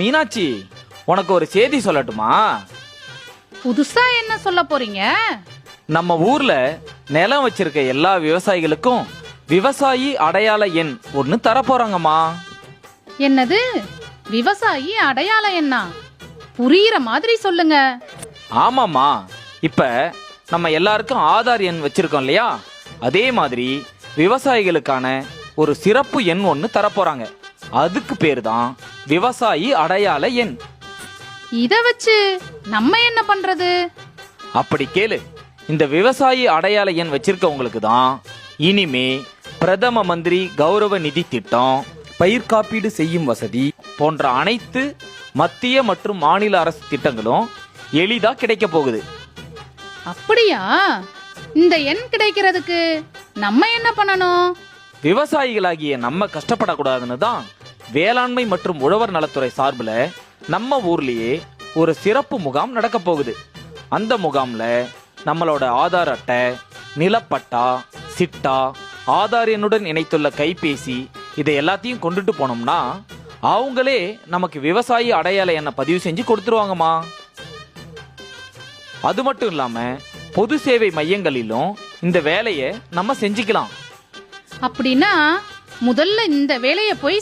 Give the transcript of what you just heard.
மீனாட்சி உனக்கு ஒரு செய்தி சொல்லட்டுமா? புதுசா என்ன சொல்ல போறீங்க? நம்ம ஊர்ல நிலம் வச்சிருக்க எல்லா விவசாயிகளுக்கும் விவசாயி அடையாள எண் ஒன்னு தரப்போறாங்கம்மா என்னது? விவசாயி அடையாளம் என்ன புரியுற மாதிரி சொல்லுங்க. ஆமாம்மா. இப்ப நம்ம எல்லாருக்கும் ஆதார் எண் வச்சிருக்கோம் இல்லையா? அதே மாதிரி விவசாயிகளுக்கான ஒரு சிறப்பு எண் ஒன்னு தரப்போறாங்க அதுக்கு பேர் தான் விவசாயி அடையாள எண். இத வச்சு நம்ம என்ன பண்றது? அப்படி கேளு. இந்த விவசாயி அடையாள எண் வச்சிருக்கவங்களுக்கு தான் இனிமே பிரதம மந்திரி கௌரவ நிதி திட்டம் பயிர் காப்பீடு செய்யும் வசதி போன்ற அனைத்து மத்திய மற்றும் மாநில அரசு திட்டங்களும் எளிதா கிடைக்க போகுது. அப்படியா? இந்த எண் கிடைக்கிறதுக்கு நம்ம என்ன பண்ணணும்? விவசாயிகளாகிய நம்ம கஷ்டப்படக்கூடாதுன்னு தான் வேளாண்மை மற்றும் உழவர் நலத்துறை சார்பில் நம்ம ஊர்லயே ஒரு சிறப்பு முகாம் நடக்க போகுது. அந்த முகாம்ல நம்மளோட ஆதார் அட்டை நிலப்பட்டா சிட்டா ஆதார் எண்ணுடன் இணைத்துள்ள கைபேசி இதை எல்லாத்தையும் கொண்டுட்டு போனோம்னா அவங்களே நமக்கு விவசாயி அடையாள எண்ணை பதிவு செஞ்சு கொடுத்துருவாங்கம்மா. அது மட்டும் இல்லாம பொது சேவை மையங்களிலும் இந்த வேலையை நம்ம செஞ்சுக்கலாம். அப்படின்னா முதல்ல இந்த வேலையை போய்